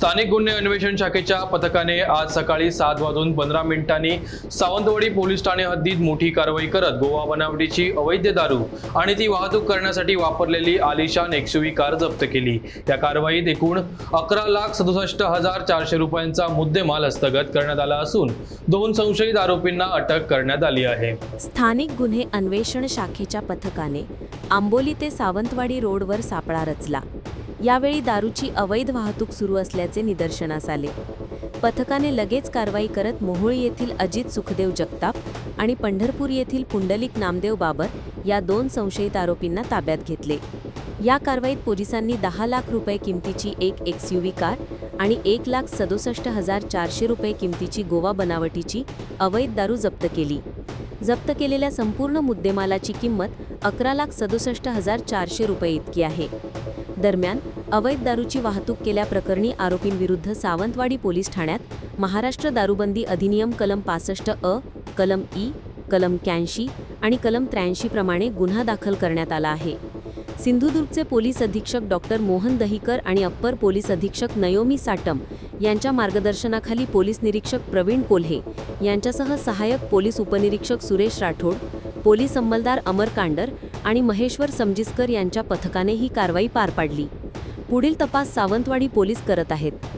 स्थानिक गुन्हे अन्वेषण शाखेच्या पथकाने आज सकाळी सात वाजून पंधरा मिनिटांनी सावंतवाडी पोलीस ठाणे हद्दीत मोठी कारवाई करत गोवा बनावटीची अवैध दारू आणि ती वाहतूक करण्यासाठी वापरलेली आलिशान एक्सुवी कार जप्त केली. या कारवाईत एकूण अकरा लाख सदुसष्ट हजार चारशे रुपयांचा मुद्देमाल हस्तगत करण्यात आला असून दोन संशयित आरोपींना अटक करण्यात आली आहे. स्थानिक गुन्हे अन्वेषण शाखेच्या पथकाने आंबोली ते सावंतवाडी रोडवर सापळा रचला. यावेळी दारूची अवैध वाहतूक सुरू असल्याचे निदर्शनास आले. पथकाने लगेच कारवाई करत मोहोळी येथील अजित सुखदेव जगताप आणि पंढरपूर येथील पुंडलिक नामदेव बाबर या दोन संशयित आरोपींना ताब्यात घेतले. या कारवाईत पोलिसांनी दहा लाख रुपये किमतीची एक एक्स एक्सयूव्ही कार आणि एक लाख सदुसष्ट हजार चारशे रुपये किमतीची गोवा बनावटीची अवैध दारू जप्त केली. जप्त केलेल्या संपूर्ण मुद्देमालाची किंमत अकरा लाख सदुसष्ट हजार चारशे रुपये इतकी आहे. दरम्यान अवैध दारूची वाहतूक केल्याप्रकरणी आरोपींविरुद्ध सावंतवाडी पोलीस ठाण्यात महाराष्ट्र दारूबंदी अधिनियम कलम पासष्ट अ कलम ई कलम क्याऐंशी आणि कलम त्र्याऐंशी प्रमाणे गुन्हा दाखल करण्यात आला आहे. सिंधुदुर्गचे पोलीस अधीक्षक डॉक्टर मोहन दहिकर आणि अप्पर पोलीस अधीक्षक नयोमी साटम यांच्या मार्गदर्शनाखाली पोलीस निरीक्षक प्रवीण कोल्हे यांच्यासह सहाय्यक पोलीस उपनिरीक्षक सुरेश राठोड पोलीस अंमलदार अमर कांडर आणि महेश्वर समजिस्कर यांच्या पथकाने ही कारवाई पार पाडली. पुढील तपास सावंतवाडी पोलीस करत आहेत.